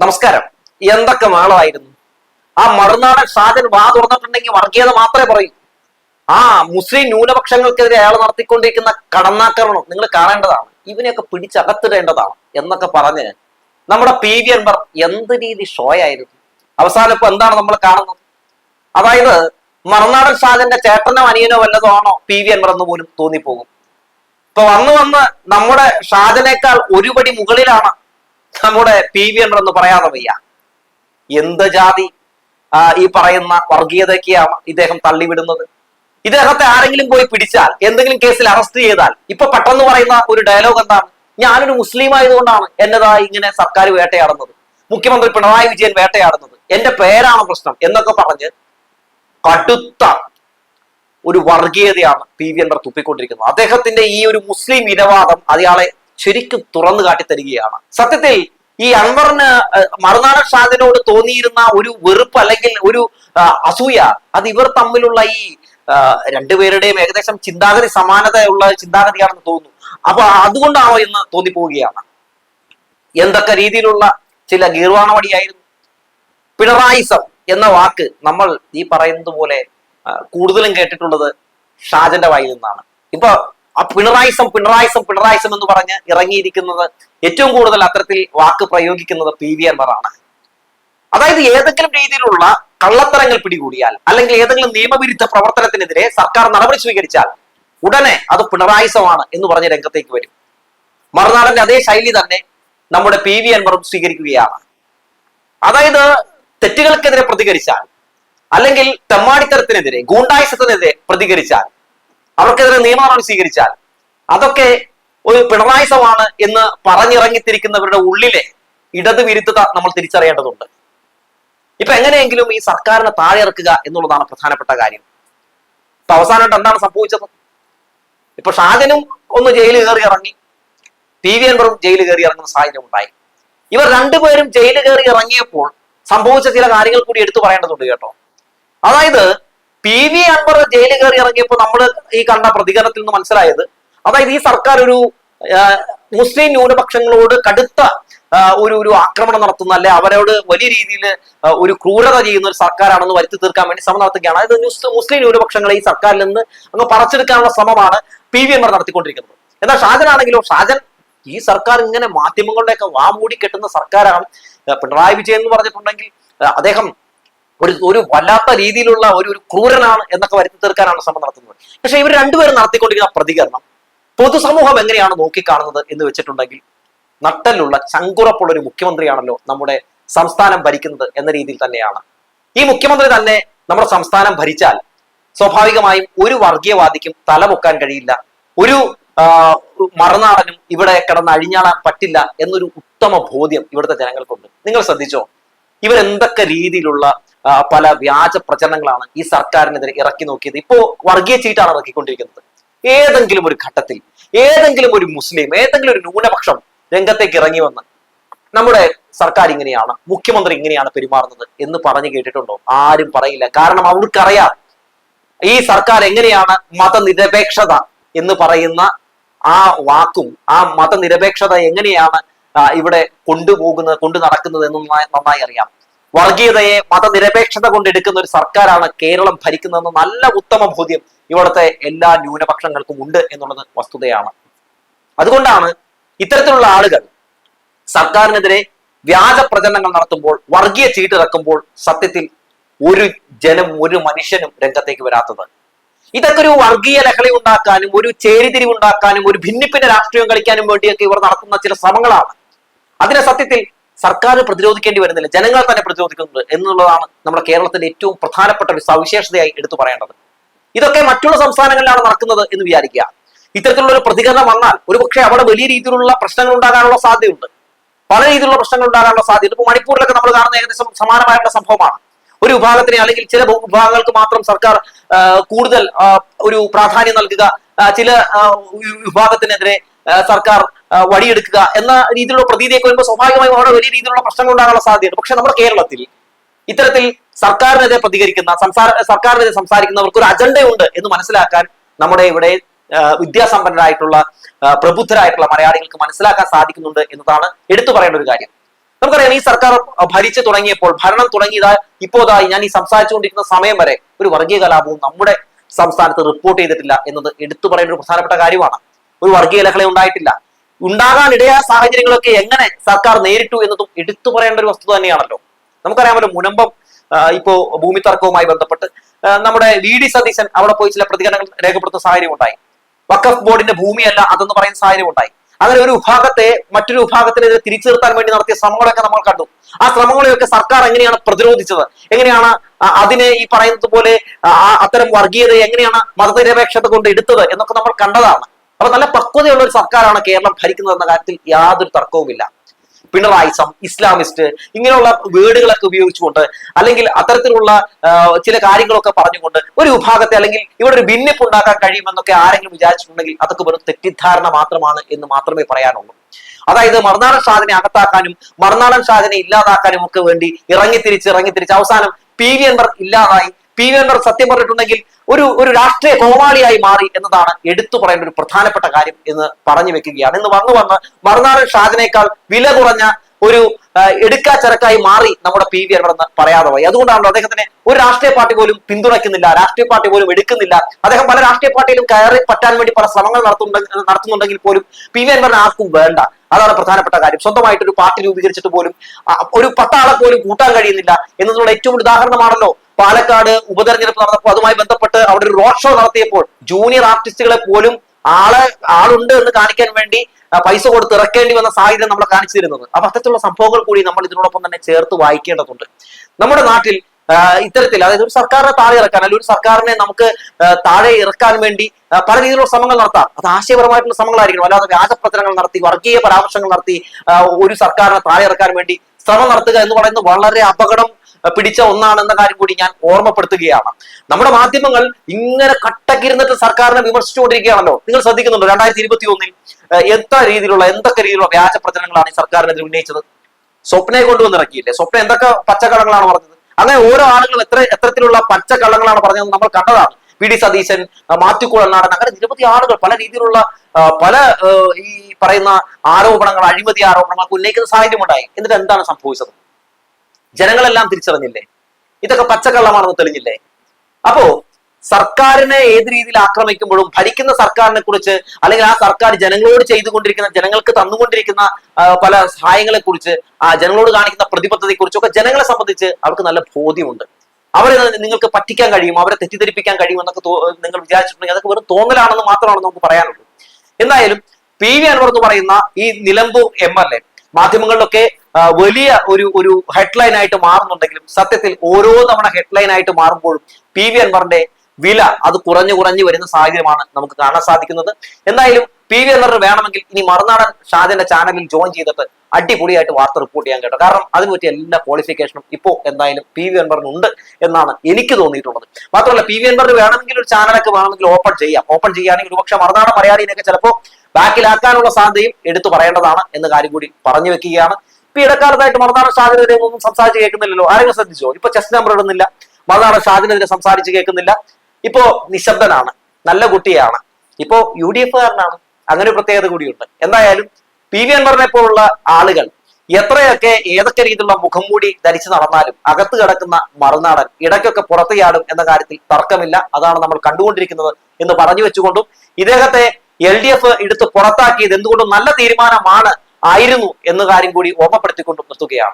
നമസ്കാരം. എന്തൊക്കെ നാളായിരുന്നു? ആ മറുനാടൻ സാജൻ വാ തുറന്നിട്ടുണ്ടെങ്കിൽ വർഗീയത മാത്രമേ പറയൂ. ആ മുസ്ലിം ന്യൂനപക്ഷങ്ങൾക്കെതിരെ അയാൾ നടത്തിക്കൊണ്ടിരിക്കുന്ന കടന്നാക്രമണം നിങ്ങൾ കാണേണ്ടതാണ്. ഇവനെയൊക്കെ പിടിച്ചകത്തിടേണ്ടതാണ് എന്നൊക്കെ പറഞ്ഞ് നമ്മുടെ പി വി അൻവർ എന്ത് രീതി ഷോ ആയിരുന്നു? അവസാനം ഇപ്പൊ എന്താണ് നമ്മൾ കാണുന്നത്? അതായത് മറുനാടൻ ഷാജന്റെ ചേട്ടനോ അനിയനോ വല്ലതോ ആണോ പി വി അൻവർ എന്ന് പോലും തോന്നിപ്പോകും. ഇപ്പൊ വന്ന് വന്ന് നമ്മുടെ ഷാജനേക്കാൾ ഒരുപടി മുകളിലാണ് നമ്മുടെ പി വി എന്ന് പറയാതെ വയ്യ. എന്ത് ജാതി ഈ പറയുന്ന വർഗീയതയ്ക്കാണ് ഇദ്ദേഹം തള്ളിവിടുന്നത്. ഇദ്ദേഹത്തെ ആരെങ്കിലും പോയി പിടിച്ചാൽ എന്തെങ്കിലും കേസിൽ അറസ്റ്റ് ചെയ്താൽ ഇപ്പൊ പെട്ടെന്ന് പറയുന്ന ഒരു ഡയലോഗ് എന്താണ്? ഞാനൊരു മുസ്ലിം ആയതുകൊണ്ടാണ് എന്നതാ ഇങ്ങനെ സർക്കാർ വേട്ടയാടുന്നത്. മുഖ്യമന്ത്രി പിണറായി വിജയൻ വേട്ടയാടുന്നത്. എന്റെ പേരാണ് പ്രശ്നം എന്നൊക്കെ പറഞ്ഞ് കടുത്ത ഒരു വർഗീയതയാണ് പി വി അൻവർ തുപ്പിക്കൊണ്ടിരിക്കുന്നത് അദ്ദേഹത്തിന്റെ ഈ ഒരു മുസ്ലിം ഇനവാദം അയാളെ ശരിക്കും തുറന്നു കാട്ടിത്തരികയാണ് സത്യത്തിൽ ഈ അൻവറിന് മറുനാടൻ ഷാദിനോട് തോന്നിയിരുന്ന ഒരു വെറുപ്പ് അല്ലെങ്കിൽ ഒരു അസൂയ അത് ഇവർ തമ്മിലുള്ള ഈ രണ്ടുപേരുടെയും ഏകദേശം ചിന്താഗതി സമാനതയുള്ള ചിന്താഗതിയാണെന്ന് തോന്നുന്നു. അപ്പൊ അതുകൊണ്ടാണോ എന്ന് തോന്നിപ്പോവുകയാണ്? എന്തൊക്കെ രീതിയിലുള്ള ചില ഗീർവാണവടിയായിരുന്നു? പിണറായിസം എന്ന വാക്ക് നമ്മൾ ഈ പറയുന്നത് പോലെ കൂടുതലും കേട്ടിട്ടുള്ളത് ഷാജന്റെ വായിൽ നിന്നാണ്. ഇപ്പൊ ആ പിണറായിസം പിണറായിസം പിണറായിസം എന്ന് പറഞ്ഞ് ഇറങ്ങിയിരിക്കുന്നത് ഏറ്റവും കൂടുതൽ അത്തരത്തിൽ വാക്ക് പ്രയോഗിക്കുന്നത് പി വി അൻവറാണ്. അതായത് ഏതെങ്കിലും രീതിയിലുള്ള കള്ളത്തരങ്ങൾ പിടികൂടിയാൽ അല്ലെങ്കിൽ ഏതെങ്കിലും നിയമവിരുദ്ധ പ്രവർത്തനത്തിനെതിരെ സർക്കാർ നടപടി സ്വീകരിച്ചാൽ ഉടനെ അത് പിണറായിസമാണ് എന്ന് പറഞ്ഞ് രംഗത്തേക്ക് വരും. മറുനാടന്റെ അതേ ശൈലി തന്നെ നമ്മുടെ പി വി അൻവറും സ്വീകരിക്കുകയാണ്. അതായത് തെറ്റുകൾക്കെതിരെ പ്രതികരിച്ചാൽ അല്ലെങ്കിൽ തെമ്മാടിത്തരത്തിനെതിരെ ഗൂണ്ടായുസത്തിനെതിരെ പ്രതികരിച്ചാൽ അവർക്കെതിരെ നിയമ നടപടി സ്വീകരിച്ചാൽ അതൊക്കെ ഒരു പിണറായിസമാണ് എന്ന് പറഞ്ഞിറങ്ങിത്തിരിക്കുന്നവരുടെ ഉള്ളിലെ ഇടത് വിരുദ്ധത നമ്മൾ തിരിച്ചറിയേണ്ടതുണ്ട്. ഇപ്പൊ എങ്ങനെയെങ്കിലും ഈ സർക്കാരിനെ താഴെ ഇറക്കുക എന്നുള്ളതാണ് പ്രധാനപ്പെട്ട കാര്യം. ഇപ്പൊ അവസാനമായിട്ട് എന്താണ് സംഭവിച്ചത്? ഇപ്പൊ ഷാജനും ഒന്ന് ജയിലിൽ കയറി ഇറങ്ങി. പി വി അൻവറും ജയിലിൽ കയറി ഇറങ്ങുന്ന സാഹചര്യം ഉണ്ടായി. ഇവർ രണ്ടുപേരും ജയിലിൽ കയറി ഇറങ്ങിയപ്പോൾ സംഭവിച്ച ചില കാര്യങ്ങൾ കൂടി എടുത്തു പറയേണ്ടതുണ്ട് കേട്ടോ. അതായത് പി വി അൻവർ ജയിലിൽ കയറി ഇറങ്ങിയപ്പോൾ നമ്മൾ ഈ കണ്ട പ്രതികരണത്തിൽ നിന്ന് മനസ്സിലായത് അതായത് ഈ സർക്കാർ ഒരു മുസ്ലിം ന്യൂനപക്ഷങ്ങളോട് കടുത്ത ഒരു ഒരു ആക്രമണം നടത്തുന്ന അല്ലെ അവരോട് വലിയ രീതിയിൽ ഒരു ക്രൂരത ചെയ്യുന്ന ഒരു സർക്കാരാണെന്ന് വരുത്തി തീർക്കാൻ വേണ്ടി ശ്രമം നടത്തുകയാണ്. അതായത് മുസ്- മുസ്ലിം ന്യൂനപക്ഷങ്ങളെ ഈ സർക്കാരിൽ നിന്ന് അങ്ങ് പറിച്ചെടുക്കാനുള്ള ശ്രമമാണ് പി വി അൻവർ നടത്തിക്കൊണ്ടിരിക്കുന്നത്. എന്നാൽ ഷാജനാണെങ്കിലോ ഷാജൻ ഈ സർക്കാർ ഇങ്ങനെ മാധ്യമങ്ങളുടെയൊക്കെ വാമൂടി കെട്ടുന്ന സർക്കാരാണ്. പിണറായി വിജയൻ എന്ന് പറഞ്ഞിട്ടുണ്ടെങ്കിൽ അദ്ദേഹം ഒരു ഒരു വല്ലാത്ത രീതിയിലുള്ള ഒരു ഒരു ക്രൂരനാണ് എന്നൊക്കെ വരുത്തി തീർക്കാനാണ് ശ്രമം നടത്തുന്നത്. പക്ഷെ ഇവർ രണ്ടുപേരും നടത്തിക്കൊണ്ടിരിക്കുന്ന പ്രതികരണം പൊതുസമൂഹം എങ്ങനെയാണ് നോക്കിക്കാണുന്നത് എന്ന് വെച്ചിട്ടുണ്ടെങ്കിൽ നട്ടലുള്ള ചങ്കുറപ്പുള്ള ഒരു മുഖ്യമന്ത്രിയാണല്ലോ നമ്മുടെ സംസ്ഥാനം ഭരിക്കുന്നത് എന്ന രീതിയിൽ തന്നെയാണ്. ഈ മുഖ്യമന്ത്രി തന്നെ നമ്മുടെ സംസ്ഥാനം ഭരിച്ചാൽ സ്വാഭാവികമായും ഒരു വർഗീയവാദിക്കും തലമുക്കാൻ കഴിയില്ല. ഒരു മറുനാടനും ഇവിടെ കിടന്ന് അഴിഞ്ഞാടാൻ പറ്റില്ല എന്നൊരു ഉത്തമ ബോധ്യം ഇവിടുത്തെ ജനങ്ങൾക്കുണ്ട്. നിങ്ങൾ ശ്രദ്ധിച്ചോ? ഇവരെന്തൊക്കെ രീതിയിലുള്ള പല വ്യാജ പ്രചരണങ്ങളാണ് ഈ സർക്കാരിനെതിരെ ഇറക്കി നോക്കിയത്? ഇപ്പോ വർഗീയ ചീട്ടാണ് ഇറക്കിക്കൊണ്ടിരിക്കുന്നത്. ഏതെങ്കിലും ഒരു ഘട്ടത്തിൽ ഏതെങ്കിലും ഒരു മുസ്ലിം ഏതെങ്കിലും ഒരു ന്യൂനപക്ഷം രംഗത്തേക്ക് ഇറങ്ങി വന്ന് നമ്മുടെ സർക്കാർ ഇങ്ങനെയാണ് മുഖ്യമന്ത്രി ഇങ്ങനെയാണ് പെരുമാറുന്നത് എന്ന് പറഞ്ഞു കേട്ടിട്ടുണ്ടോ? ആരും പറയില്ല. കാരണം അവർക്കറിയാം ഈ സർക്കാർ എങ്ങനെയാണ് മതനിരപേക്ഷത എന്ന് പറയുന്ന ആ വാക്കും ആ മതനിരപേക്ഷത എങ്ങനെയാണ് ഇവിടെ കൊണ്ടുപോകുന്നത് കൊണ്ടു നടക്കുന്നത് എന്ന് നന്നായി അറിയാം. വർഗീയതയെ മതനിരപേക്ഷത കൊണ്ട് എടുക്കുന്ന ഒരു സർക്കാരാണ് കേരളം ഭരിക്കുന്നതെന്ന് നല്ല ഉത്തമ ബോധ്യം ഇവിടുത്തെ എല്ലാ ന്യൂനപക്ഷങ്ങൾക്കും ഉണ്ട് എന്നുള്ളത് വസ്തുതയാണ്. അതുകൊണ്ടാണ് ഇത്തരത്തിലുള്ള ആളുകൾ സർക്കാരിനെതിരെ വ്യാജ പ്രചരണങ്ങൾ നടത്തുമ്പോൾ വർഗീയ ചീട്ടിറക്കുമ്പോൾ സത്യത്തിൽ ഒരു ജനം ഒരു മനുഷ്യനും രംഗത്തേക്ക് വരാത്തത്. ഇതൊക്കെ ഒരു വർഗീയ ലഹളി ഉണ്ടാക്കാനും ഒരു ചേരിതിരിവ് ഉണ്ടാക്കാനും ഒരു ഭിന്നിപ്പിന്റെ രാഷ്ട്രീയം കളിക്കാനും വേണ്ടിയൊക്കെ ഇവർ നടത്തുന്ന ചില ശ്രമങ്ങളാണ്. അതിനെ സത്യത്തിൽ സർക്കാർ പ്രതിരോധിക്കേണ്ടി വരുന്നില്ല. ജനങ്ങൾ തന്നെ പ്രതിരോധിക്കുന്നുണ്ട് എന്നുള്ളതാണ് നമ്മുടെ കേരളത്തിന്റെ ഏറ്റവും പ്രധാനപ്പെട്ട ഒരു സവിശേഷതയായി എടുത്തു പറയേണ്ടത്. ഇതൊക്കെ മറ്റുള്ള സംസ്ഥാനങ്ങളിലാണ് നടക്കുന്നത് എന്ന് വിചാരിക്കുക. ഇത്തരത്തിലുള്ള ഒരു പ്രതികരണം വന്നാൽ ഒരുപക്ഷെ അവിടെ വലിയ രീതിയിലുള്ള പ്രശ്നങ്ങൾ ഉണ്ടാകാനുള്ള സാധ്യതയുണ്ട്. പല രീതിയിലുള്ള പ്രശ്നങ്ങൾ ഉണ്ടാകാനുള്ള സാധ്യത ഇപ്പൊ മണിപ്പൂരിലൊക്കെ നമ്മൾ കാണുന്ന ഏകദേശം സമാനമായിട്ടുള്ള സംഭവമാണ്. ഒരു വിഭാഗത്തിന് അല്ലെങ്കിൽ ചില വിഭാഗങ്ങൾക്ക് മാത്രം സർക്കാർ കൂടുതൽ ഒരു പ്രാധാന്യം നൽകുക ചില വിഭാഗത്തിനെതിരെ സർക്കാർ ആ, വടിയെടുക്കുക എന്ന രീതിയിലുള്ള പ്രതീതിയൊക്കെ വരുമ്പോൾ സ്വാഭാവികമായും അവിടെ വലിയ രീതിയിലുള്ള പ്രശ്നങ്ങൾ ഉണ്ടാകാനുള്ള സാധ്യതയുണ്ട്. പക്ഷെ നമ്മുടെ കേരളത്തിൽ ഇത്തരത്തിൽ സർക്കാരിനെതിരെ പ്രതികരിക്കുന്ന സംസാര സർക്കാരിനെതിരെ സംസാരിക്കുന്നവർക്ക് ഒരു അജണ്ടയുണ്ട് എന്ന് മനസ്സിലാക്കാൻ നമ്മുടെ ഇവിടെ വിദ്യാസമ്പന്നരായിട്ടുള്ള പ്രബുദ്ധരായിട്ടുള്ള മലയാളികൾക്ക് മനസ്സിലാക്കാൻ സാധിക്കുന്നുണ്ട് എന്നതാണ് എടുത്തു പറയേണ്ട ഒരു കാര്യം. നമുക്കറിയാം ഈ സർക്കാർ ഭരിച്ചു തുടങ്ങിയപ്പോൾ ഭരണം തുടങ്ങിയതാ ഇപ്പോതായി ഞാൻ ഈ സംസാരിച്ചുകൊണ്ടിരിക്കുന്ന സമയം വരെ ഒരു വർഗീയ കലാപവും നമ്മുടെ സംസ്ഥാനത്ത് റിപ്പോർട്ട് ചെയ്തിട്ടില്ല എന്നത് എടുത്തു പറയേണ്ട ഒരു പ്രധാനപ്പെട്ട കാര്യമാണ്. ഒരു വർഗീയ ലഹള ഉണ്ടായിട്ടില്ല. ഉണ്ടാകാൻ ഇടയായ സാഹചര്യങ്ങളൊക്കെ എങ്ങനെ സർക്കാർ നേരിട്ടു എന്നതും എടുത്തു പറയേണ്ട ഒരു വസ്തുത തന്നെയാണല്ലോ. നമുക്കറിയാമല്ലോ മുനമ്പം ഇപ്പോ ഭൂമി തർക്കവുമായി ബന്ധപ്പെട്ട് നമ്മുടെ വി ഡി സതീശൻ അവിടെ പോയി ചില പ്രതികരണങ്ങൾ രേഖപ്പെടുത്തുന്ന സാഹചര്യം ഉണ്ടായി വഖഫ് ബോർഡിന്റെ ഭൂമിയല്ല അതെന്ന് പറയുന്ന സാഹചര്യം ഉണ്ടായി അങ്ങനെ ഒരു വിഭാഗത്തെ മറ്റൊരു വിഭാഗത്തിനെതിരെ തിരിച്ചു നിർത്താൻ വേണ്ടി നടത്തിയ ശ്രമങ്ങളൊക്കെ നമ്മൾ കണ്ടു. ആ ശ്രമങ്ങളെയൊക്കെ സർക്കാർ എങ്ങനെയാണ് പ്രതിരോധിച്ചത്? എങ്ങനെയാണ് അതിനെ ഈ പറയുന്നത് പോലെ അത്തരം വർഗീയതയെ എങ്ങനെയാണ് മതനിരപേക്ഷത കൊണ്ട് എടുത്തത് എന്നൊക്കെ നമ്മൾ കണ്ടതാണ്. അപ്പൊ നല്ല പക്വതയുള്ള ഒരു സർക്കാരാണ് കേരളം ഭരിക്കുന്നത് എന്ന കാര്യത്തിൽ യാതൊരു തർക്കവുമില്ല. പിണറായിസം ഇസ്ലാമിസ്റ്റ് ഇങ്ങനെയുള്ള വേർഡുകളൊക്കെ ഉപയോഗിച്ചുകൊണ്ട് അല്ലെങ്കിൽ അത്തരത്തിലുള്ള ചില കാര്യങ്ങളൊക്കെ പറഞ്ഞുകൊണ്ട് ഒരു വിഭാഗത്തെ അല്ലെങ്കിൽ ഇവിടെ ഒരു ഭിന്നിപ്പ് ഉണ്ടാക്കാൻ കഴിയുമെന്നൊക്കെ ആരെങ്കിലും വിചാരിച്ചിട്ടുണ്ടെങ്കിൽ അതൊക്കെ വെറും തെറ്റിദ്ധാരണ മാത്രമാണ് എന്ന് മാത്രമേ പറയാനുള്ളൂ. അതായത് മറുനാടൻ ഷാദിനെ അകത്താക്കാനും മറുനാടൻ ഷാദിനെ ഇല്ലാതാക്കാനും ഒക്കെ വേണ്ടി ഇറങ്ങിത്തിരിച്ച് ഇറങ്ങിത്തിരിച്ച് അവസാനം പി വി അൻവർ ഇല്ലാതായി. പി വി അൻവർ സത്യം പറഞ്ഞിട്ടുണ്ടെങ്കിൽ ഒരു ഒരു രാഷ്ട്രീയ കോമാളിയായി മാറി എന്നതാണ് എടുത്തു പറയേണ്ട ഒരു പ്രധാനപ്പെട്ട കാര്യം എന്ന് പറഞ്ഞു വെക്കുകയാണ്. ഇന്ന് വന്നു വന്ന് മറുനാടൻ ഷാദിനേക്കാൾ വില കുറഞ്ഞ ഒരു എടുക്കാ ചരക്കായി മാറി നമ്മുടെ പി വി അൻവർ എന്ന് പറയാതെ പോയി. അതുകൊണ്ടാണല്ലോ അദ്ദേഹത്തിനെ ഒരു രാഷ്ട്രീയ പാർട്ടി പോലും പിന്തുണയ്ക്കുന്നില്ല രാഷ്ട്രീയ പാർട്ടി പോലും എടുക്കുന്നില്ല. അദ്ദേഹം പല രാഷ്ട്രീയ പാർട്ടിയിലും കയറി പറ്റാൻ വേണ്ടി പല ശ്രമങ്ങൾ നടത്തുന്നുണ്ടെങ്കിൽ നടത്തുന്നുണ്ടെങ്കിൽ പോലും പി വി അൻവറിന് ആർക്കും വേണ്ട. അതാണ് പ്രധാനപ്പെട്ട കാര്യം. സ്വന്തമായിട്ട് ഒരു പാർട്ടി രൂപീകരിച്ചിട്ട് പോലും ഒരു പത്താളെ പോലും കൂട്ടാൻ കഴിയുന്നില്ല എന്നതിനുള്ള ഏറ്റവും ഉദാഹരണമാണല്ലോ പാലക്കാട് ഉപതെരഞ്ഞെടുപ്പ് നടന്നപ്പോൾ അതുമായി ബന്ധപ്പെട്ട് അവിടെ ഒരു റോഡ് ഷോ നടത്തിയപ്പോൾ ജൂനിയർ ആർട്ടിസ്റ്റുകളെ പോലും ആളെ ആളുണ്ട് എന്ന് കാണിക്കാൻ വേണ്ടി പൈസ കൊടുത്ത് ഇറക്കേണ്ടി വന്ന സാഹചര്യം നമ്മൾ കാണിച്ചു തരുന്നത്. അപ്പൊ അത്തരത്തിലുള്ള സംഭവങ്ങൾ കൂടി നമ്മൾ ഇതിനോടൊപ്പം തന്നെ ചേർത്ത് വായിക്കേണ്ടതുണ്ട്. നമ്മുടെ നാട്ടിൽ ഇത്തരത്തിൽ അതായത് ഒരു സർക്കാരിനെ താഴെ ഇറക്കാൻ അല്ലെങ്കിൽ ഒരു സർക്കാരിനെ നമുക്ക് താഴെ ഇറക്കാൻ വേണ്ടി പല രീതിയിലുള്ള ശ്രമങ്ങൾ നടത്താം. അത് ആശയപരമായിട്ടുള്ള ശ്രമങ്ങളായിരിക്കണം. അല്ലാതെ വ്യാജപ്രചരണങ്ങൾ നടത്തി വർഗീയ പരാമർശങ്ങൾ നടത്തി ഒരു സർക്കാരിനെ താഴെ ഇറക്കാൻ വേണ്ടി ശ്രമം നടത്തുക എന്ന് പറയുന്നത് വളരെ അപകടം പിടിച്ച ഒന്നാണെന്ന കാര്യം കൂടി ഞാൻ ഓർമ്മപ്പെടുത്തുകയാണ്. നമ്മുടെ മാധ്യമങ്ങൾ ഇങ്ങനെ കട്ടക്കിരുന്നിട്ട് സർക്കാരിനെ വിമർശിച്ചുകൊണ്ടിരിക്കുകയാണല്ലോ. നിങ്ങൾ ശ്രദ്ധിക്കുന്നുണ്ടോ? രണ്ടായിരത്തി ഇരുപത്തി ഒന്നിൽ എത്ര രീതിയിലുള്ള എന്തൊക്കെ രീതിയിലുള്ള വ്യാജ പ്രചരണങ്ങളാണ് ഈ സർക്കാരിനെതിരെ ഉന്നയിച്ചത്? സ്വപ്നയെ കൊണ്ടുവന്നിറക്കിയില്ലേ? സ്വപ്ന എന്തൊക്കെ പച്ചക്കള്ളങ്ങളാണ് പറഞ്ഞത്? അങ്ങനെ ഓരോ ആളുകളും എത്ര എത്രത്തിലുള്ള പച്ചക്കള്ളങ്ങളാണ് പറഞ്ഞത് നമ്മൾ കണ്ടതാണ്. വി ഡി സതീശൻ ആ, മാത്യു കുഴൽനാടൻ അങ്ങനെ നിരവധി ആളുകൾ പല രീതിയിലുള്ള പല ഈ പറയുന്ന ആരോപണങ്ങൾ അഴിമതി ആരോപണങ്ങൾ ഉന്നയിക്കുന്ന സാഹചര്യം ഉണ്ടായി എന്നിട്ട് എന്താണ് സംഭവിച്ചത്? ജനങ്ങളെല്ലാം തിരിച്ചറിഞ്ഞില്ലേ? ഇതൊക്കെ പച്ചക്കള്ളമാണെന്ന് തെളിഞ്ഞില്ലേ? അപ്പോ സർക്കാരിനെ ഏത് രീതിയിൽ ആക്രമിക്കുമ്പോഴും ഭരിക്കുന്ന സർക്കാരിനെ കുറിച്ച് അല്ലെങ്കിൽ ആ സർക്കാർ ജനങ്ങളോട് ചെയ്തുകൊണ്ടിരിക്കുന്ന ജനങ്ങൾക്ക് തന്നുകൊണ്ടിരിക്കുന്ന പല സഹായങ്ങളെ കുറിച്ച് ആ ജനങ്ങളോട് കാണിക്കുന്ന പ്രതിബദ്ധതയെ കുറിച്ചൊക്കെ ജനങ്ങളെ സംബന്ധിച്ച് അവർക്ക് നല്ല ബോധ്യമുണ്ട്. അവരെ നിങ്ങൾക്ക് പറ്റിക്കാൻ കഴിയും അവരെ തെറ്റിദ്ധരിപ്പിക്കാൻ കഴിയും എന്നൊക്കെ നിങ്ങൾ വിചാരിച്ചിട്ടുണ്ടെങ്കിൽ അതൊക്കെ വെറും തോന്നലാണെന്ന് മാത്രമാണ് നമുക്ക് പറയാനുള്ളൂ. എന്തായാലും പി വി അൻവർ എന്ന് പറയുന്ന ഈ നിലമ്പൂർ എം എൽ എ മാധ്യമങ്ങളിലൊക്കെ വലിയ ഒരു ഒരു ഹെഡ്ലൈൻ ആയിട്ട് മാറുന്നുണ്ടെങ്കിലും സത്യത്തിൽ ഓരോ തവണ ഹെഡ്ലൈൻ ആയിട്ട് മാറുമ്പോഴും പി വി അൻവറിന്റെ വില അത് കുറഞ്ഞു കുറഞ്ഞു വരുന്ന സാഹചര്യമാണ് നമുക്ക് കാണാൻ സാധിക്കുന്നത്. എന്തായാലും പി വി അൻവർ വേണമെങ്കിൽ ഇനി മറുനാടൻ ഷാജന്റെ ചാനലിൽ ജോയിൻ ചെയ്തിട്ട് അടിപൊളിയായിട്ട് വാർത്ത റിപ്പോർട്ട് ചെയ്യാൻ കേട്ടോ. കാരണം അതിന് പറ്റിയ എല്ലാ ക്വാളിഫിക്കേഷനും ഇപ്പോൾ എന്തായാലും പി വി അൻവറിനുണ്ട് എന്നാണ് എനിക്ക് തോന്നിയിട്ടുള്ളത്. മാത്രമല്ല പി വി അൻവറിന് വേണമെങ്കിൽ ഒരു ചാനലൊക്കെ വേണമെങ്കിൽ ഓപ്പൺ ചെയ്യാം. ഓപ്പൺ ചെയ്യുകയാണെങ്കിൽ ഒരുപക്ഷെ മറുനാടൻ മലയാളിനെയൊക്കെ ചിലപ്പോൾ ബാക്കിലാക്കാനുള്ള സാധ്യതയും എടുത്തു പറയേണ്ടതാണ് എന്ന കാര്യം കൂടി പറഞ്ഞു വെക്കുകയാണ്. ഇപ്പൊ ഇടക്കാലത്തായിട്ട് മറുനാടൻ ഷാജിനെതിരെ ഒന്നും സംസാരിച്ച് കേൾക്കുന്നില്ലല്ലോ. ആരെങ്കിലും ശ്രദ്ധിച്ചോ? ഇപ്പൊ ചെസ് നമ്പർ ഇടുന്നില്ല. മറുനാടൻ ഷാജിനെതിരെ സംസാരിച്ച് കേൾക്കുന്നില്ല. ഇപ്പോ നിശബ്ദനാണ്. നല്ല കുട്ടിയാണ്. ഇപ്പോ യു ഡി എഫ് കാരനാണ്. അങ്ങനെ ഒരു പ്രത്യേകത കൂടിയുണ്ട്. എന്തായാലും പി വി അൻവറിനെ പോലുള്ള ആളുകൾ എത്രയൊക്കെ ഏതൊക്കെ രീതിയിലുള്ള മുഖം മൂടി ധരിച്ചു നടന്നാലും അകത്ത് കിടക്കുന്ന മറുനാടൻ ഇടയ്ക്കൊക്കെ പുറത്തു ചാടും എന്ന കാര്യത്തിൽ തർക്കമില്ല. അതാണ് നമ്മൾ കണ്ടുകൊണ്ടിരിക്കുന്നത് എന്ന് പറഞ്ഞു വെച്ചുകൊണ്ടും ഇദ്ദേഹത്തെ എൽ ഡി എഫ് എടുത്ത് പുറത്താക്കിയത് എന്തുകൊണ്ടും നല്ല തീരുമാനമാണ് ആയിരുന്നു എന്ന കാര്യം കൂടി ഓർമ്മപ്പെടുത്തിക്കൊണ്ട് നിർത്തുകയാണ്.